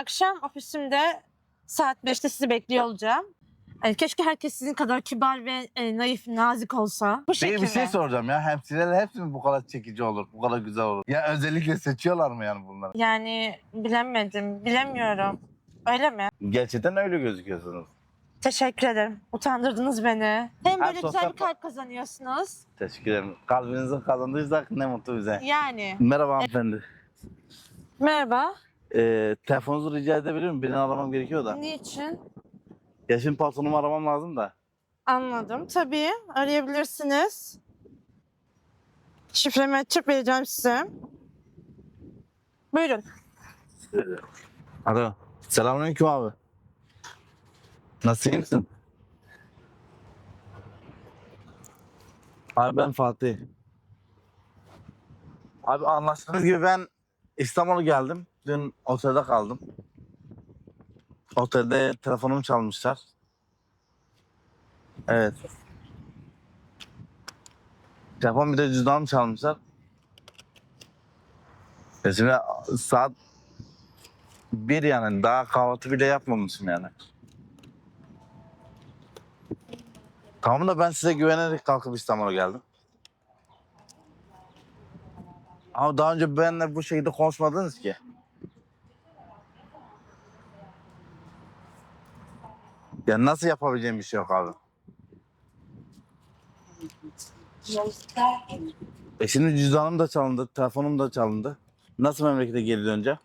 akşam ofisimde saat 5'te sizi bekliyor olacağım. Yani keşke herkes sizin kadar kibar ve e, naif, nazik olsa. Bu şekilde. bir şey soracağım ya. Hemşireler hepsi mi bu kadar çekici olur? Bu kadar güzel olur? Ya özellikle seçiyorlar mı yani bunları? Yani bilemedim, bilemiyorum. Öyle mi? Gerçekten öyle gözüküyorsunuz. Teşekkür ederim. Utandırdınız beni. Hem Her böyle güzel sosyal- bir kalp kazanıyorsunuz. Teşekkür ederim. Kalbinizi kazandıysak ne mutlu bize. Yani. Merhaba hanımefendi. Merhaba. Ee, telefonunuzu rica edebilir miyim? Birini aramam gerekiyor da. Niçin? Ya şimdi patronumu aramam lazım da. Anladım. Tabii arayabilirsiniz. Şifremi açıp vereceğim size. Buyurun. Alo. Selamünaleyküm abi. Nasıl iyi misin? Abi ben Fatih. Abi anlaştığınız gibi ben İstanbul'a geldim. Dün otelde kaldım. Otelde telefonumu çalmışlar. Evet. Telefon bir de cüzdanımı çalmışlar. E şimdi saat bir yani daha kahvaltı bile yapmamışım yani. Tamam da ben size güvenerek kalkıp İstanbul'a geldim. Ama daha önce benimle bu şekilde konuşmadınız ki. Ya nasıl yapabileceğim bir şey yok abi. E şimdi cüzdanım da çalındı, telefonum da çalındı. Nasıl memlekete geri döneceğim?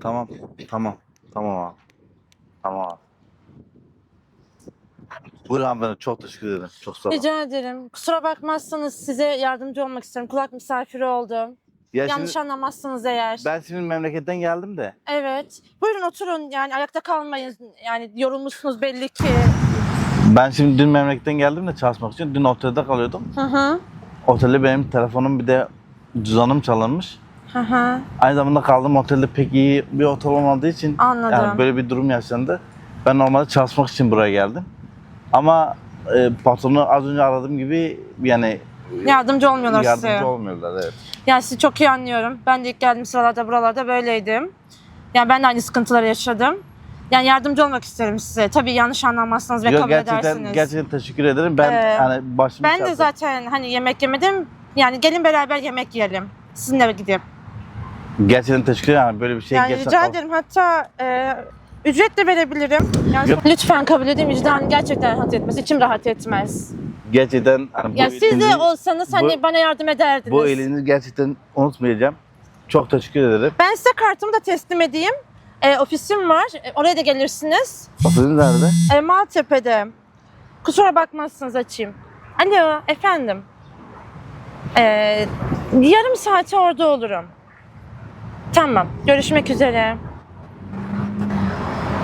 Tamam, tamam, tamam abi. Tamam abi. Buyurun hanımefendi, çok teşekkür ederim. Çok sağ olun. Rica ederim. Kusura bakmazsanız size yardımcı olmak isterim. Kulak misafiri oldum. Ya Yanlış şimdi, anlamazsanız eğer. ben şimdi memleketten geldim de. Evet. Buyurun oturun. Yani ayakta kalmayın. Yani yorulmuşsunuz belli ki. Ben şimdi dün memleketten geldim de çalışmak için. Dün otelde kalıyordum. Hı hı. Otelde benim telefonum bir de cüzdanım çalınmış. Hı hı. Aynı zamanda kaldığım otelde pek iyi bir otel olmadığı için Anladım. yani böyle bir durum yaşandı. Ben normalde çalışmak için buraya geldim. Ama e, patronu az önce aradığım gibi yani Yardımcı olmuyorlar yardımcı size. olmuyorlar evet. Yani sizi çok iyi anlıyorum. Ben de ilk geldiğim sıralarda buralarda böyleydim. Yani ben de aynı sıkıntıları yaşadım. Yani yardımcı olmak isterim size. Tabii yanlış anlamazsanız ve Yok, kabul gerçekten edersiniz. gerçekten teşekkür ederim. Ben Ee, hani başım ben de zaten hani yemek yemedim. Yani gelin beraber yemek yiyelim. Sizinle gidip. Gerçekten teşekkür ederim. Yani böyle bir şey Yani gerçekten rica ederim. Hatta e, ücret de verebilirim. Yani Yok. lütfen kabul edin. Vicdan gerçekten rahat etmez. İçim rahat etmez. Gerçekten hani bu Ya siz de olsanız hani bu- bana yardım ederdiniz. bu elinizi gerçekten unutmayacağım. Çok teşekkür ederim. Ben size kartımı da teslim edeyim. E, ofisim var. E, oraya da gelirsiniz. Otelin nerede? E, Maltepe'de. Kusura bakmazsınız açayım. Alo efendim. E, yarım saate orada olurum. Tamam. Görüşmek üzere.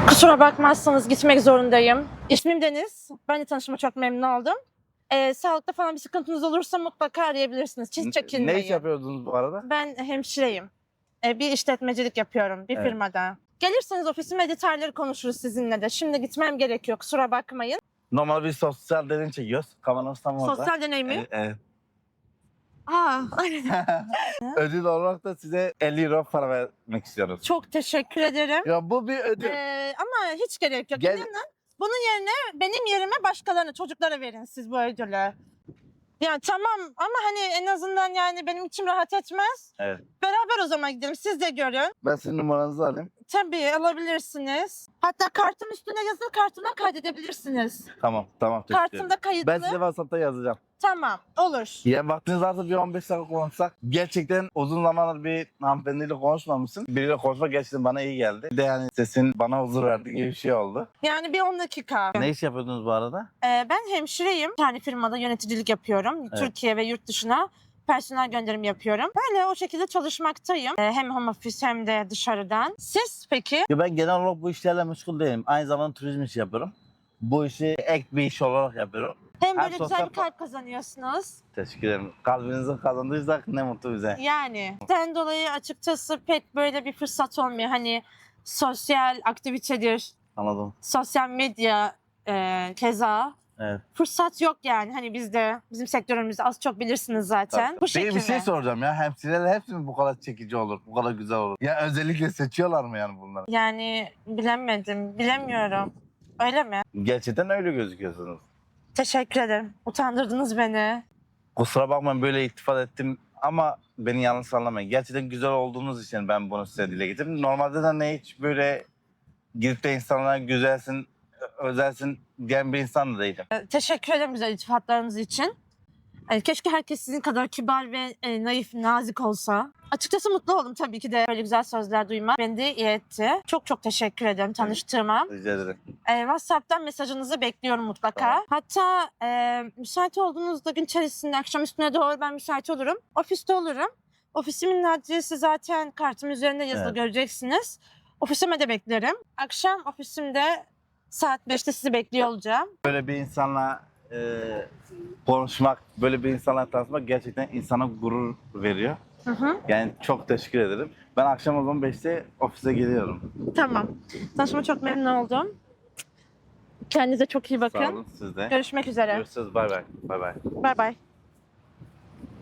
Kusura bakmazsanız gitmek zorundayım. İsmim Deniz. Ben de tanışma çok memnun oldum. E, sağlıkta falan bir sıkıntınız olursa mutlaka arayabilirsiniz. Hiç çekinmeyin. Ne iş yapıyordunuz bu arada? Ben hemşireyim. E, bir işletmecilik yapıyorum bir Evet. firmada. Gelirseniz ofisime detayları konuşuruz sizinle de. Şimdi gitmem gerekiyor kusura bakmayın. Normal bir sosyal deney çekiyoruz. Kameramız tam orada. Sosyal deney mi? Evet, evet. Aa, ödül olarak da size 50 euro para vermek istiyoruz. çok teşekkür ederim. Ya bu bir ödül. Ee, ama hiç gerek yok. Gel- İnanın bunun yerine benim yerime başkalarına, çocuklara verin siz bu ödülü. Yani tamam ama hani en azından yani benim içim rahat etmez. Evet. Beraber o zaman gidelim siz de görün. Ben sizin numaranızı alayım. Tabii alabilirsiniz. Hatta kartın üstüne yazılı kartımdan kaydedebilirsiniz. Tamam, tamam. teşekkür ederim. Kartımda kayıtlı. Ben size WhatsApp'ta yazacağım. Tamam olur. Ya vaktiniz varsa bir 15 dakika konuşsak. Gerçekten uzun zamandır bir hanımefendiyle konuşmamışsın. Biriyle konuşmak gerçekten bana iyi geldi. Bir de yani sesin bana huzur verdi gibi bir şey oldu. Yani bir 10 dakika. Ne iş yapıyordunuz bu arada? Ee, ben hemşireyim. Bir tane firmada yöneticilik yapıyorum. Türkiye ve yurt dışına personel gönderim yapıyorum. Böyle o şekilde çalışmaktayım. Ee, hem home office hem de dışarıdan. Siz peki? Ya ben genel olarak bu işlerle meşgul değilim. Aynı zamanda turizm işi yapıyorum. Bu işi ek bir iş olarak yapıyorum. Hem böyle güzel sosyal- bir kalp kazanıyorsunuz. Teşekkür ederim. Kalbinizi kazandıysak ne mutlu bize. Yani. Sen dolayı açıkçası pek böyle bir fırsat olmuyor. Hani sosyal aktivitedir, Anladım. sosyal medya e, keza Evet. Fırsat yok yani. Hani bizde, bizim sektörümüzde az çok bilirsiniz zaten. Tabii. Bu şekilde. bir şey soracağım ya. Hemşireler hepsi mi bu kadar çekici olur? Bu kadar güzel olur? Ya özellikle seçiyorlar mı yani bunları? Yani bilemedim, bilemiyorum. Öyle mi? Gerçekten öyle gözüküyorsunuz. Teşekkür ederim. Utandırdınız beni. Kusura bakmayın böyle iltifat ettim ama beni yanlış anlamayın. Gerçekten güzel olduğunuz için ben bunu size dile getirdim. Normalde de ne hiç böyle gidip de insanlara güzelsin, özelsin diyen bir insan da değilim. Ee, Teşekkür ederim güzel iltifatlarınız için. Ee, Keşke herkes sizin kadar kibar ve e, naif, nazik olsa. Açıkçası mutlu oldum tabii ki de böyle güzel sözler duymak. Beni de iyi etti. Çok çok teşekkür ederim tanıştığıma. Rica ederim. Ee, WhatsApp'tan mesajınızı bekliyorum mutlaka. Tamam. Hatta e, müsait olduğunuzda gün içerisinde akşam üstüne doğru ben müsait olurum. Ofiste olurum. Ofisimin adresi zaten kartım üzerinde yazılı Evet. göreceksiniz. Ofisime de beklerim. Akşam ofisimde saat 5'te sizi bekliyor olacağım. Böyle bir insanla e, konuşmak, böyle bir insanla tanışmak gerçekten insana gurur veriyor. Hı hı. Yani çok teşekkür ederim. Ben akşam o zaman 5'te ofise geliyorum. Tamam. Tanışma çok memnun oldum. Kendinize çok iyi Sağ bakın. olun siz de. Görüşmek üzere. Görüşürüz. Bay bay. Bay bay. Bay bay.